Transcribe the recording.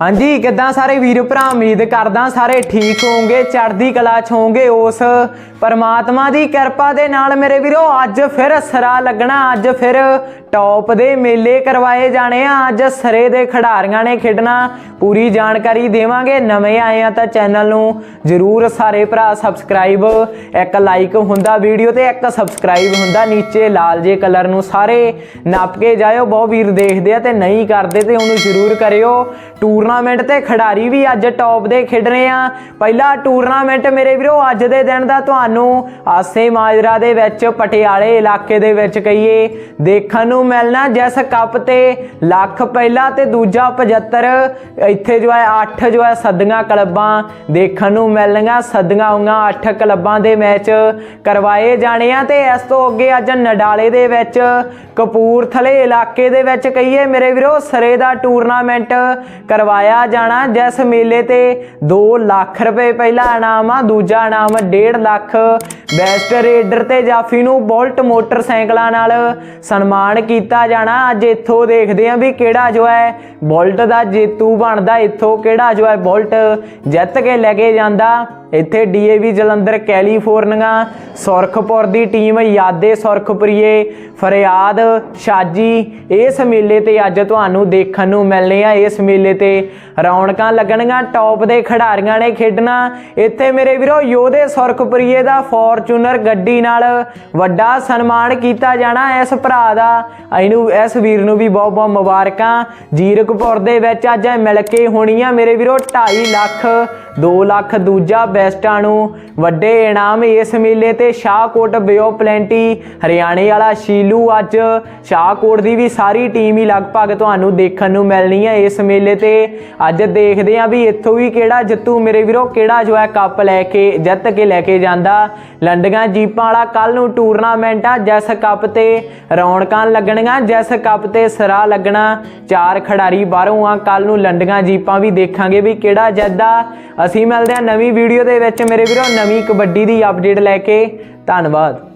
ਹਾਂਜੀ, ਕਿੱਦਾਂ ਸਾਰੇ ਵੀਰ ਭਰਾ? ਉਮੀਦ ਕਰਦਾ ਸਾਰੇ ਠੀਕ ਹੋਵੋਗੇ, ਚੜ੍ਹਦੀ ਕਲਾ ਚ ਹੋਵੋਗੇ ਉਸ ਪਰਮਾਤਮਾ ਦੀ ਕਿਰਪਾ ਦੇ ਨਾਲ। ਮੇਰੇ ਵੀਰੋ, ਅੱਜ ਫਿਰ ਸਰਾ ਲੱਗਣਾ, ਅੱਜ ਫਿਰ ਟੌਪ ਦੇ ਮੇਲੇ ਕਰਵਾਏ ਜਾਣੇ ਆ। ਅੱਜ ਸਰੇ ਦੇ ਖਿਡਾਰੀਆਂ ਨੇ ਖੇਡਣਾ, ਪੂਰੀ ਜਾਣਕਾਰੀ ਦੇਵਾਂਗੇ। ਨਵੇਂ ਆਏ ਆ ਤਾਂ ਚੈਨਲ ਨੂੰ ਜਰੂਰ ਸਾਰੇ ਭਰਾ ਸਬਸਕ੍ਰਾਈਬ। ਇੱਕ ਲਾਈਕ ਹੁੰਦਾ ਵੀਡੀਓ ਤੇ, ਇੱਕ ਸਬਸਕ੍ਰਾਈਬ ਹੁੰਦਾ ਨੀਚੇ ਲਾਲ ਜੇ ਕਲਰ ਨੂੰ ਸਾਰੇ ਨੱਪ ਕੇ ਜਾਇਓ। ਬਹੁਤ ਵੀਰ ਦੇਖਦੇ ਆ ਤੇ ਨਹੀਂ ਕਰਦੇ ਤੇ ਉਹਨੂੰ ਜਰੂਰ ਕਰਿਓ। ਟੂਰ ਟੂਰਨਾਮੈਂਟ ਤੇ ਖਿਡਾਰੀ ਵੀ ਅੱਜ ਟੌਪ ਦੇ ਖੇਡ ਰਹੇ ਆ। ਪਹਿਲਾ ਟੂਰਨਾਮੈਂਟ ਮੇਰੇ ਵੀਰੋ ਅੱਜ ਦੇ ਦਿਨ ਦਾ ਤੁਹਾਨੂੰ ਆਸੇ ਮਾਜਰਾ ਦੇ ਵਿੱਚ, ਪਟਿਆਲੇ ਇਲਾਕੇ ਦੇ ਵਿੱਚ ਕਹੀਏ। ਦੇਖਣ ਨੂੰ ਮਿਲਣਾ ਜਿਸ ਕੱਪ ਤੇ ਲੱਖ ਪਹਿਲਾ ਤੇ ਦੂਜਾ 75 ਇੱਥੇ ਜੋ ਹੈ 8 ਜੋ ਹੈ ਸੱਦੀਆਂ ਕਲੱਬਾਂ ਦੇਖਣ ਨੂੰ ਮਿਲਣਗੀਆਂ ਸੱਦੀਆਂ ਹੋਈਆਂ 8 ਕਲੱਬਾਂ ਦੇ ਮੈਚ ਕਰਵਾਏ ਜਾਣੇ ਆ ਤੇ ਇਸ ਤੋਂ ਅੱਗੇ ਅੱਜ ਨਡਾਲੇ ਦੇ ਵਿੱਚ, ਕਪੂਰਥਲੇ ਇਲਾਕੇ ਦੇ ਵਿੱਚ ਕਹੀਏ। ਮੇਰੇ ਵੀਰੋ ਸਰੇ ਦਾ ਟੂਰਨਾਮੈਂਟ ਕਰਵਾ ਕਰਵਾਇਆ ਜਾਣਾ। ਜਿਸ ਮੇਲੇ ਤੇ 2 ਲੱਖ ਰੁਪਏ ਪਹਿਲਾ ਇਨਾਮ ਆ, ਦੂਜਾ ਇਨਾਮ 1.5 ਲੱਖ। ਬੈਸਟ ਰੇਡਰ ਤੇ ਜਾਫੀ ਨੂੰ ਬੋਲਟ ਮੋਟਰਸਾਈਕਲਾਂ ਨਾਲ ਸਨਮਾਨ ਕੀਤਾ ਜਾਣਾ। ਅੱਜ ਇੱਥੋਂ ਦੇਖਦੇ ਆਂ ਵੀ ਕਿਹੜਾ ਜੋ ਹੈ ਬੋਲਟ ਦਾ ਜੇਤੂ ਬਣਦਾ। ਇੱਥੋਂ ਕਿਹੜਾ ਜੋ ਹੈ ਬੋਲਟ ਜਿੱਤ ਕੇ ਲੈ ਕੇ ਜਾਂਦਾ। ਇੱਥੇ ਡੀਏਵੀ ਜਲੰਧਰ, ਕੈਲੀਫੋਰਨੀਆ, ਸੁਰਖਪੁਰ ਦੀ ਟੀਮ ਯਾਦੇ ਸੁਰਖਪੁਰੀਏ, ਫਰਿਆਦ, ਸ਼ਾਜੀ, ਇਸ ਮੇਲੇ ਤੇ ਅੱਜ ਤੁਹਾਨੂੰ ਦੇਖਣ ਨੂੰ ਮਿਲਨੇ ਆ। ਇਸ ਮੇਲੇ ਤੇ ਰੌਣਕਾਂ ਲੱਗਣਗੀਆਂ ਟੌਪ ਦੇ ਖਿਡਾਰੀਆਂ ਨੇ ਖੇਡਣਾ। ਇੱਥੇ ਮੇਰੇ ਵੀਰੋ, ਯੋਧੇ ਸੁਰਖਪੁਰੀਏ ਦਾ ਫੋਰਚੂਨਰ ਗੱਡੀ ਨਾਲ ਵੱਡਾ ਸਨਮਾਨ ਕੀਤਾ ਜਾਣਾ ਇਸ ਭਰਾ ਦਾ। ਇਹਨੂੰ, ਇਸ ਵੀਰ ਨੂੰ ਵੀ ਬਹੁਤ ਬਹੁਤ ਮੁਬਾਰਕਾਂ। ਜੀਰਕਪੁਰ ਦੇ ਵਿੱਚ ਅੱਜ ਮਿਲ ਕੇ ਹੋਣੀਆਂ ਮੇਰੇ ਵੀਰੋ 2.5 ਲੱਖ 2 ਲੱਖ ਦੂਜਾ ਬੈਸਟਾਂ ਨੂੰ ਵੱਡੇ ਇਨਾਮ ਇਸ ਮੇਲੇ ਤੇ ਸ਼ਾਹਕੋਟ ਬਿਓ ਪਲੈਂਟੀ, ਹਰਿਆਣੇ ਵਾਲਾ ਸ਼ੀਲੂ ਅੱਜ ਸ਼ਾਹਕੋਟ ਦੀ ਵੀ ਸਾਰੀ ਟੀਮ ਹੀ ਲਗਭਗ ਤੁਹਾਨੂੰ ਦੇਖਣ ਨੂੰ ਮਿਲਣੀ ਹੈ ਇਸ ਮੇਲੇ ਤੇ। ਅੱਜ ਦੇਖਦੇ ਆਂ ਵੀ ਇੱਥੋਂ ਵੀ ਕਿਹੜਾ ਜਿੱਤੂ ਮੇਰੇ ਵੀਰੋ, ਕਿਹੜਾ ਜੋ ਹੈ ਕੱਪ ਲੈ ਕੇ, ਜਿੱਤ ਕੇ ਲੈ ਕੇ ਜਾਂਦਾ। ਲੰਡਗਾ ਜੀਪਾਂ ਵਾਲਾ ਕੱਲ ਨੂੰ ਟੂਰਨਾਮੈਂਟ ਆ, ਜਿਸ ਕੱਪ ਤੇ ਰੌਣਕਾਂ ਲੱਗਣੀਆਂ, ਜਿਸ ਕੱਪ ਤੇ ਸਰਾ ਲੱਗਣਾ। ਚਾਰ ਖਿਡਾਰੀ ਬਾਹਰੋਂ ਆ ਕੱਲ ਨੂੰ ਲੰਡਗਾ ਜੀਪਾਂ ਵੀ ਦੇਖਾਂਗੇ ਵੀ ਕਿਹੜਾ ਜਿੱਤਦਾ। ਅਸੀਂ ਮਿਲਦੇ ਹਾਂ ਨਵੀਂ ਵੀਡੀਓ ਦੇ ਵਿੱਚ ਮੇਰੇ ਵੀਰੋ ਨਵੀਂ ਕਬੱਡੀ ਦੀ ਅਪਡੇਟ ਲੈ ਕੇ ਧੰਨਵਾਦ।